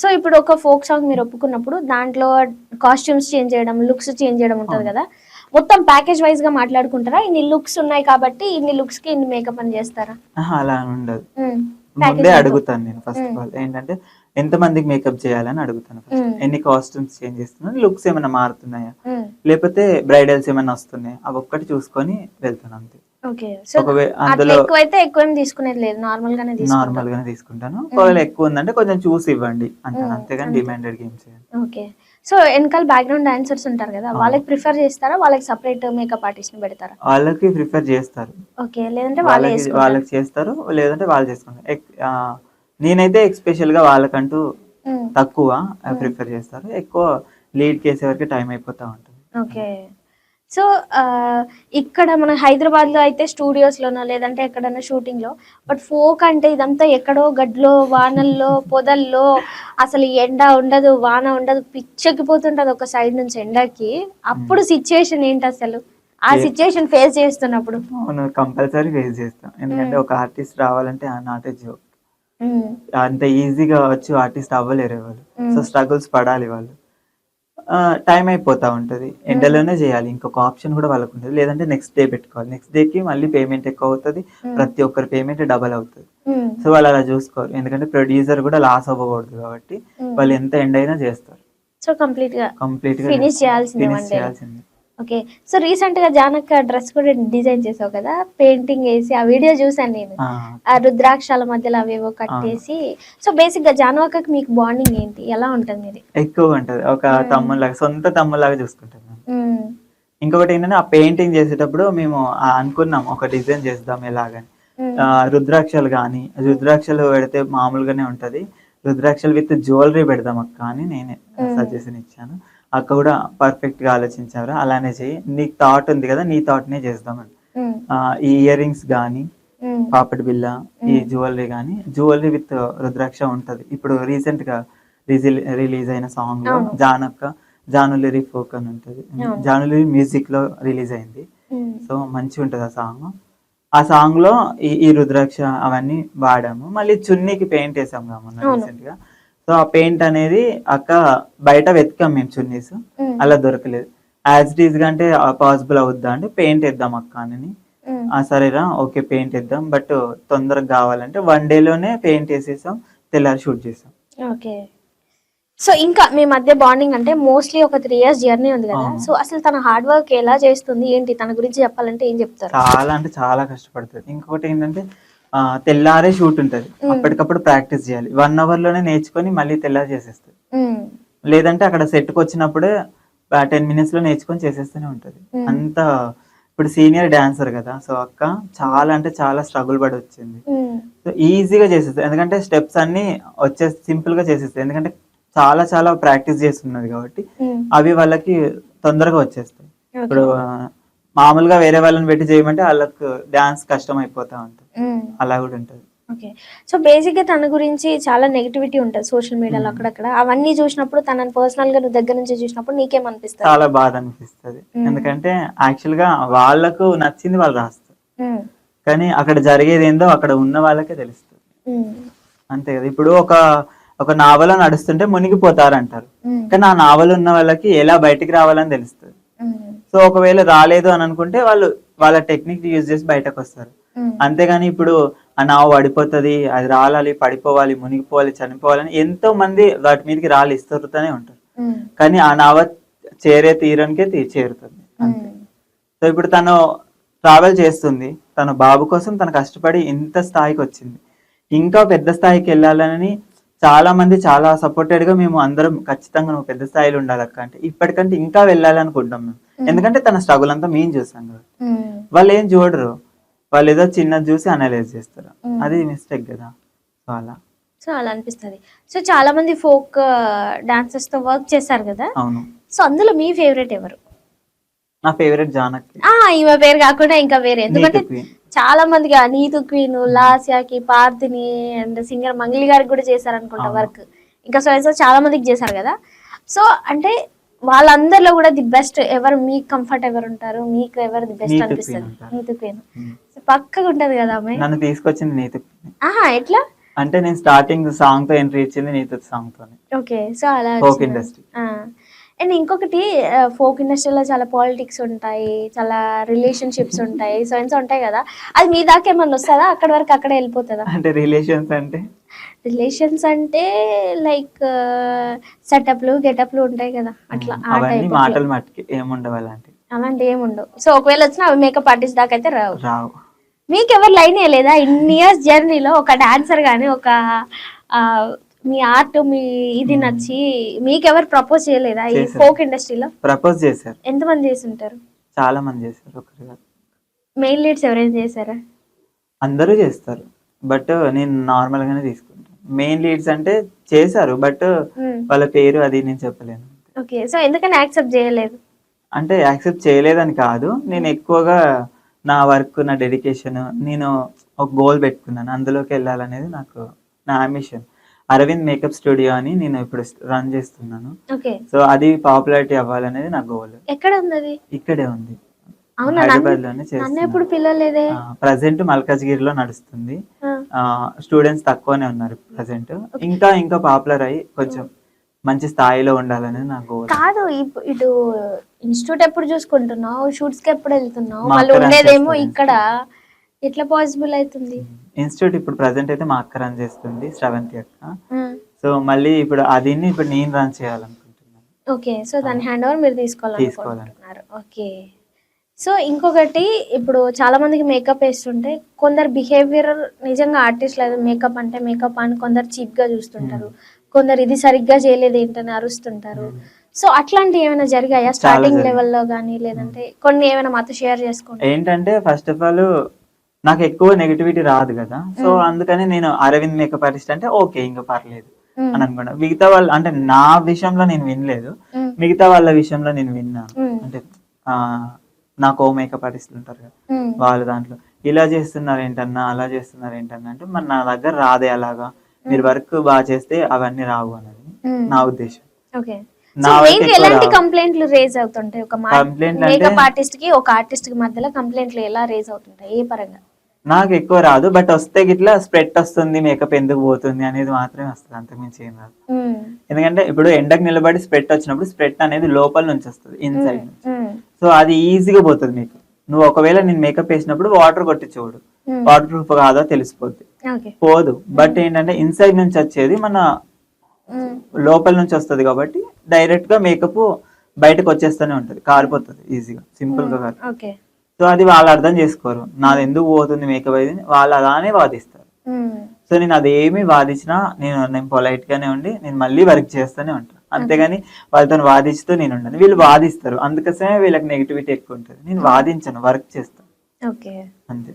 So ఇప్పుడు ఒక folk song మీరు ఒప్పుకున్నప్పుడు దాంట్లో కాస్ట్యూమ్స్ చేంజ్ చేయడం లుక్స్ చేంజ్ చేయడం ఉంటుంది కదా? మొత్తం ప్యాకేజ్ వైజ్గా మాట్లాడుకుంటారా? ఇన్ని లుక్స్ ఉన్నాయి కాబట్టి ఇన్ని లుక్స్కి ఇన్ని మేకప్ అని చేస్తారా? అలా ఉండదు. ముందే అడుగుతాను నేను ఫస్ట్ ఆఫ్ ఆల్ ఏంటంటే ఎంత మందికి మేకప్ చేయాలని అడుగుతాను. ఎన్ని కాస్ట్యూమ్స్ చేంజ్ చేస్తున్నాను లుక్స్ ఏమైనా మారుతున్నాయా. లేకపోతే బ్రైడల్స్ ఏమైనా వస్తున్నాయా? అవి ఒక్కటి చూసుకొని వెళ్తాను అంతే. నార్మల్ గానే తీసుకుంటాను. ఒకవేళ ఎక్కువ ఉందంటే కొంచెం చూసి ఇవ్వండి. అంటాను. అంతేగాని అంతే. Demanded games okay. సో వెనకాల బ్యాక్గ్రౌండ్ డాన్సర్స్ ఉంటారు కదా వాళ్ళకి ప్రిఫర్ చేస్తారా? వాళ్ళకి సపరేట్ మేకప్ ఆర్టిస్ట్ని పెడతారా? వాళ్ళకి ప్రిఫర్ చేస్తారు. ఓకే. లేదంటే వాళ్ళే వాళ్ళకి వాళ్ళకి చేస్తారు లేదంటే వాళ్ళు చేసుకుంటారు. నేనైతే ఎక్స్పెషల్గా వాళ్ళకంటూ. తక్కువ ప్రిఫర్ చేస్తారు. ఎక్కువ లీడ్ చేసే వరకు టైం అయిపోతా ఉంటుంది. ఓకే. సో ఆ, ఇక్కడ మన హైదరాబాద్లో అయితే స్టూడియోస్ లోనో లేదంటే ఎక్కడైనా షూటింగ్లో బట్ ఫోక్ అంటే ఇదంతా ఎక్కడో గడ్లో వానల్లో పొదల్లో అసలు ఎండ ఉండదు వాన ఉండదు పిచ్చెక్కిపోతుంటది ఒక సైడ్ నుంచి ఎండకి. అప్పుడు సిచ్యుయేషన్ ఏంటి అసలు? ఆ సిచ్యుయేషన్ ఫేస్ చేస్తున్నప్పుడు. అవును కంపల్సరీ ఫేస్ చేస్తాం. ఎందుకంటే ఒక ఆర్టిస్ట్ రావాలంటే నాట్ ఏ జోక్. అంత ఈజీగా వచ్చి ఆర్టిస్ట్ అవ్వలేరు వాళ్ళు. సో స్ట్రగుల్స్ పడాలి వాళ్ళు. టైం అయిపోతా ఉంటది. ఎండలోనే చేయాలి. ఇంకొక ఆప్షన్ కూడా వాళ్ళకు ఉంటుంది లేదంటే నెక్స్ట్ డే పెట్టుకోవాలి. నెక్స్ట్ డే కి మళ్ళీ పేమెంట్ ఎక్కువ అవుతుంది. ప్రతి ఒక్కరి పేమెంట్ డబల్ అవుతుంది. సో వాళ్ళు అలా చూసుకోరు. ఎందుకంటే ప్రొడ్యూసర్ కూడా లాస్ అవ్వకూడదు కాబట్టి మ్మ్. వాళ్ళు ఎంత ఎండ్ అయినా చేస్తారు. సో కంప్లీట్గా కంప్లీట్గా ఫినిష్. చేయాల్సిందే. ఓకే. సో రీసెంట్గా జానక్ డ్రెస్ కూడా డిజైన్ చేసావు కదా? పెయింటింగ్ వేసి ఆ వీడియో చూసాను నేను. ఆ, రుద్రాక్షల మధ్యలో అవేవో కట్టేసి సో బేసిక్గా జానవకకి మీకు బాండింగ్ ఏంటి? ఎలా ఉంటుంది మీది? ఎక్కువ ఉంటది. ఒక తమ్ముళ్ళగా సొంత తమ్ముళ్ళగా చూసుకుంటాం. ఇంకొకటి ఏంటంటే ఆ పెయింటింగ్ చేసేటప్పుడు మేము అనుకున్నాం ఒక డిజైన్ చేద్దాం ఎలాగని. రుద్రాక్షలు కానీ రుద్రాక్షలు పెడితే మామూలుగానే ఉంటది. రుద్రాక్షలు విత్ జ్యువెలరీ పెడదాం అక్క అని నేనే సజెషన్ ఇచ్చాను అక్క కూడా పర్ఫెక్ట్గా ఆలోచించారు అలానే చెయ్యి నీకు థాట్ ఉంది కదా నీ థాట్ నే చేద్దామని. ఆ, ఈ ఇయర్ రింగ్స్ కానీ. పాపటి బిల్ల ఈ జ్యువెలరీ కానీ జ్యువెలరీ విత్ రుద్రాక్ష ఉంటది ఇప్పుడు రీసెంట్గా రిలీజ్ అయిన సాంగ్లో. జానక్క జానులరీ ఫోక్ అని ఉంటది. జానులరీ మ్యూజిక్లో రిలీజ్ అయింది. సో మంచిగా ఉంటది ఆ సాంగ్ ఆ సాంగ్లో ఈ రుద్రాక్ష అవన్నీ వాడాము. మళ్ళీ చున్నీకి పెయింట్ వేసాం మొన్న. రీసెంట్గా. సో ఆ పెయింట్ అనేది అక్క బయట వెతికాం మేము చున్నీస్. అలా దొరకలేదు. యాజ్ ఇట్ ఈస్గా అంటే పాసిబుల్ అవుద్దా అంటే పెయింట్ వేద్దాం అక్క అని సరేరా ఓకే పెయింట్ వేద్దాం బట్ తొందరగా కావాలంటే వన్లోనే పెయింట్ వేసేసాం తెల్లారి షూట్ చేసాం. ఓకే. సో ఇంకా మీ మధ్య బాండింగ్ అంటే మోస్ట్లీ ఒక త్రీ ఇయర్స్ జర్నీ ఉంది కదా. సో అసలు తన హార్డ్ వర్క్ ఎలా చేస్తుంది? ఏంటి? తన గురించి చెప్పాలంటే ఏం చెప్తారు? చాలా అంటే చాలా కష్టపడుతుంది. ఇంకొకటి ఏంటంటే తెల్లారే షూట్ ఉంటది. అప్పటికప్పుడు ప్రాక్టీస్ చేయాలి. వన్ అవర్లోనే నేర్చుకొని మళ్ళీ తెల్లారి చేసేస్తుంది. లేదంటే అక్కడ సెట్కి వచ్చినప్పుడే టెన్ మినిట్స్లో నేర్చుకొని చేసేస్తూనే ఉంటది. అంత ఇప్పుడు సీనియర్ డాన్సర్ కదా. సో అక్క చాలా అంటే చాలా స్ట్రగుల్ పడి వచ్చింది. సో ఈజీగా చేసేస్తుంది. ఎందుకంటే స్టెప్స్ అన్ని వచ్చే సింపుల్గా చేసేస్తుంది. ఎందుకంటే చాలా చాలా ప్రాక్టీస్ చేస్తున్నది కాబట్టి మ్మ్. అవి వాళ్ళకి తొందరగా వచ్చేస్తాయి. ఇప్పుడు మామూలుగా వేరే వాళ్ళని పెట్టి చేయమంటే వాళ్ళకు డాన్స్ కష్టం అయిపోతా ఉంటుంది మ్మ్. అలా కూడా ఉంటది ఓకే సో బేసిక్గా తన గురించి చాలా నెగిటివిటీ ఉంటుంది సోషల్ మీడియాలో అక్కడక్కడ అవన్నీ చూసినప్పుడు తనని పర్సనల్గా నువ్వు దగ్గర నుంచి చూసినప్పుడు నీకేమనిపిస్తుంది చాలా బాధ అనిపిస్తుంది Hmm. ఎందుకంటే యాక్చువల్గా వాళ్ళకు నచ్చింది వాళ్ళు రాస్తారు. కానీ అక్కడ జరిగేది ఏందో అక్కడ ఉన్న వాళ్ళకే తెలుస్తుంది. అంతే కదా ఇప్పుడు ఒక ఒక నావల నడుస్తుంటే మునిగిపోతారు అంటారు మ్మ్. కానీ ఆ నావల ఉన్న వాళ్ళకి ఎలా బయటికి రావాలని తెలుస్తుంది. సో ఒకవేళ రాలేదు అని అనుకుంటే వాళ్ళు వాళ్ళ టెక్నిక్ యూజ్ చేసి బయటకు వస్తారు. అంతేగాని ఇప్పుడు ఆ నావ పడిపోతుంది అది రాలాలి పడిపోవాలి మునిగిపోవాలి చనిపోవాలని ఎంతో మంది వాటి మీదకి రాళ్ళు ఇస్తూనే ఉంటారు. కానీ ఆ నావ చేరే తీరానికే చేరుతుంది. సో ఇప్పుడు తను ట్రావెల్ చేస్తుంది తన బాబు కోసం తను కష్టపడి ఇంత స్థాయికి వచ్చింది ఇంకా పెద్ద స్థాయికి వెళ్ళాలని చాలా మంది చాలా సపోర్టెడ్గా మేము అందరం ఖచ్చితంగా నువ్వు పెద్ద స్థాయిలో ఉండాలి అక్క అంటే ఇప్పటికంటే ఇంకా వెళ్ళాలి అనుకుంటాం మేము. ఎందుకంటే తన స్ట్రగుల్ అంతా మేము చూసాం కదా. వాళ్ళు ఏం చూడరు. వాళ్ళు ఏదో చిన్నది చూసి అనలైజ్ చేస్తారు. అది మిస్టేక్ కదా. సో అలా సో అలా అనిపిస్తుంది. సో చాలా మంది ఫోక్ డాన్సర్స్తో వర్క్ చేశారు కదా. అవును. సో అందులో మీ ఫేవరెట్ ఎవరు? నా ఫేవరెట్ జానకి. ఆ ఈమె పేరు కాకుండా ఇంకా వేరే. ఎందుకంటే. చాలా మందికి నీతు క్వీన్ లాస్యాకి పార్థిని అండ్ సింగర్ మంగళి గారికి కూడా చేశారు అనుకుంటా. వర్క్ ఇంకా సో చాలా మందికి చేశారు కదా సో అంటే వాళ్ళందరిలో కూడా ది బెస్ట్ ఎవరు మీకు కంఫర్ట్ ఎవరు ఉంటారు మీకు ఎవరు ది బెస్ట్ అనిపిస్తుంది. నీతు క్వీన్. పక్కగా ఉంటది కదా ఆమె నన్ను తీసుకొచ్చింది నీతు. ఆహా ఎట్లా అంటే నేను స్టార్టింగ్ సాంగ్తో ఎంట్రీ ఇచ్చింది నీతో సాంగ్ తోనే ఓకే సో అలా? ఇండస్ట్రీ. అండ్ ఇంకొకటి ఫోక్ ఇండస్ట్రీలో చాలా పాలిటిక్స్ ఉంటాయి చాలా రిలేషన్షిప్స్ ఉంటాయి సో ఉంటాయి కదా. అది మీ దాకా ఏమన్నా వస్తుందా? అక్కడ వరకు అక్కడే వెళ్ళిపోతుందా? అంటే రిలేషన్స్ అంటే? రిలేషన్స్ అంటే లైక్ సెటప్లు గెటప్లు ఉంటాయి కదా. అట్లా మాటలు మట్టుకి ఏముండవు అలాంటి ఏమి ఉండవు సో ఒకవేళ వచ్చినా అవి మేకప్ ఆర్టిస్ట్ దాకా అయితే రావు. రావు. మీకు ఎవరు లైన్ లేదా ఇన్ని ఇయర్స్ జర్నీలో ఒక డాన్సర్ కానీ ఒక మీ ఆర్ట్ మీ ఇది నచ్చి మీకెవరు ప్రపోజ్ చేయలేదా ఈ చేశారు. ఫోక్ ఇండస్ట్రీలో ప్రపోజ్ చేశారు. ఎంతమంది చేసి ఉంటారు చాలా మంది చేశారు ఒకరు కాదు. మెయిన్ లీడ్స్ ఎవరైనా చేశారా? అందరూ చేస్తారు. బట్ నేను నార్మల్ గానే తీసుకుంటాను. మెయిన్ లీడ్స్ అంటే చేశారు బట్ వాళ్ళ పేరు అది నేను చెప్పలేను. ఓకే సో ఎందుకని యాక్సెప్ట్ చేయలేదు? అంటే యాక్సెప్ట్ చేయలేదని కాదు. నేను ఎక్కువగా నా వర్క్ నా డెడికేషన్ నేను ఒక గోల్ పెట్టుకున్నాను. అందులోకి వెళ్ళాలనేది నాకు నా అంబిషన్ అరవింద్ మేకప్ స్టూడియో అని నేను ఇప్పుడు రన్ చేస్తున్నాను. సో అది పాపులారిటీ అవ్వాలనేది నా గోల్. ఎక్కడ ఉంది ఇక్కడే ఉంది. ప్రజెంట్ మల్కాజ్గిరిలో నడుస్తుంది. స్టూడెంట్స్ తక్కువనే ఉన్నారు ప్రజెంట్. ఇంకా ఇంకా పాపులర్ అయ్యి కొంచెం మంచి స్థాయిలో ఉండాలనేది నా గోల్. కాదు ఇటు ఇన్స్టిట్యూట్ ఎప్పుడు చూసుకుంటున్నావు? షూట్స్కి ఎప్పుడు వెళ్తున్నావు? మళ్ళీ ఉండేదేమో ఇక్కడ. ఎట్లా పాసిబుల్ అవుతుంది ఇన్స్టిట్యూట్ ఇప్పుడు ప్రజెంట్ అయితే మా అక్క రన్ చేస్తుంది శ్రవంతి అక్క. ఆ, సో మళ్ళీ ఇప్పుడు అది ఇప్పుడు నేను రన్ చేయాలనుకుంటున్నాను. ఓకే సో దాని హ్యాండ్ ఓవర్ మీరు తీసుకోవాలని. తీసుకోవాలనుకుంటున్నారు ఓకే. సో ఇంకొకటి ఇప్పుడు చాలా మందికి మేకప్ వేస్తుంటే కొందరు బిహేవియర్ నిజంగా ఆర్టిస్ట్ లేదు మేకప్ అంటే మేకప్ అని కొందరు చీప్గా చూస్తుంటారు కొందరు ఇది సరిగ్గా చేయలేదు ఏంటని అరుస్తుంటారు. సో అట్లాంటివి ఏమైనా జరిగాయా? స్టార్టింగ్. లెవెల్లో కానీ లేదంటే కొన్ని ఏమైనా మాతో షేర్ చేసుకోండి ఏంటంటే ఫస్ట్ ఆఫ్ ఆల్ నాకు ఎక్కువ నెగిటివిటీ రాదు కదా. సో అందుకని నేను అరవింద్ మేకప్ ఆర్టిస్ట్ అంటే ఓకే ఇంకా పర్లేదు. అని అనుకున్నా. మిగతా వాళ్ళు అంటే నా విషయంలో నేను వినలేదు. మిగతా వాళ్ళ విషయంలో నేను విన్నాను. అంటే ఆ, నాకు ఓ మేకప్ ఆర్టిస్టులు ఉంటారు కదా. వాళ్ళ దాంట్లో ఇలా చేస్తున్నారు ఏంటన్నా అలా చేస్తున్నారు ఏంటన్నా అంటే మరి నా దగ్గర రాదే అలాగా. మీరు వర్క్ బాగా చేస్తే అవన్నీ రావు అనేది. నా ఉద్దేశం. ఎలాంటి. కంప్లైంట్లు రేజ్ అవుతుంటాయి? ఒక మేకప్ ఆర్టిస్ట్కి ఒక ఆర్టిస్ట్కి మధ్యలో కంప్లైంట్లు ఎలా రేజ్ అవుతుంటాయి? ఏ పరంగా? నాకు ఎక్కువ రాదు బట్ వస్తే గిట్లా స్ప్రెడ్ వస్తుంది మేకప్ ఎందుకు పోతుంది అనేది మాత్రమే వస్తుంది అంతకుమించి ఏం రాదు. ఎందుకంటే ఇప్పుడు ఎండకు నిలబడి స్ప్రెడ్ వచ్చినప్పుడు స్ప్రెడ్ అనేది లోపల నుంచి వస్తుంది ఇన్సైడ్ నుంచి. సో అది ఈజీగా పోతుంది మీకు. నువ్వు ఒకవేళ నేను మేకప్ వేసినప్పుడు వాటర్ కొట్టి చూడు. వాటర్ ప్రూఫ్ కాదో తెలిసిపోద్ది. పోదు. బట్ ఏంటంటే ఇన్సైడ్ నుంచి వచ్చేది మన. లోపల నుంచి వస్తుంది కాబట్టి డైరెక్ట్గా మేకప్ బయటకు వచ్చేస్తూనే ఉంటది కారిపోతుంది ఈజీగా సింపుల్గా కాదు. సో అది వాళ్ళు అర్థం చేసుకోరు. నాది ఎందుకు పోతుంది మేకప్ అయితే వాళ్ళు అలానే వాదిస్తారు. మ్మ్. సో నేను అదేమి వాదించినా నేను నేను పొలైట్ గానే ఉండి నేను మళ్ళీ వర్క్ చేస్తూనే ఉంటాను అంతేగాని వాళ్ళతో వాదిస్తూ నేను ఉండను. వీళ్ళు వాదిస్తారు. అందుకోసమే వీళ్ళకి నెగిటివిటీ ఎక్కువ ఉంటుంది. నేను వాదించను వర్క్ చేస్తాను. అంతే.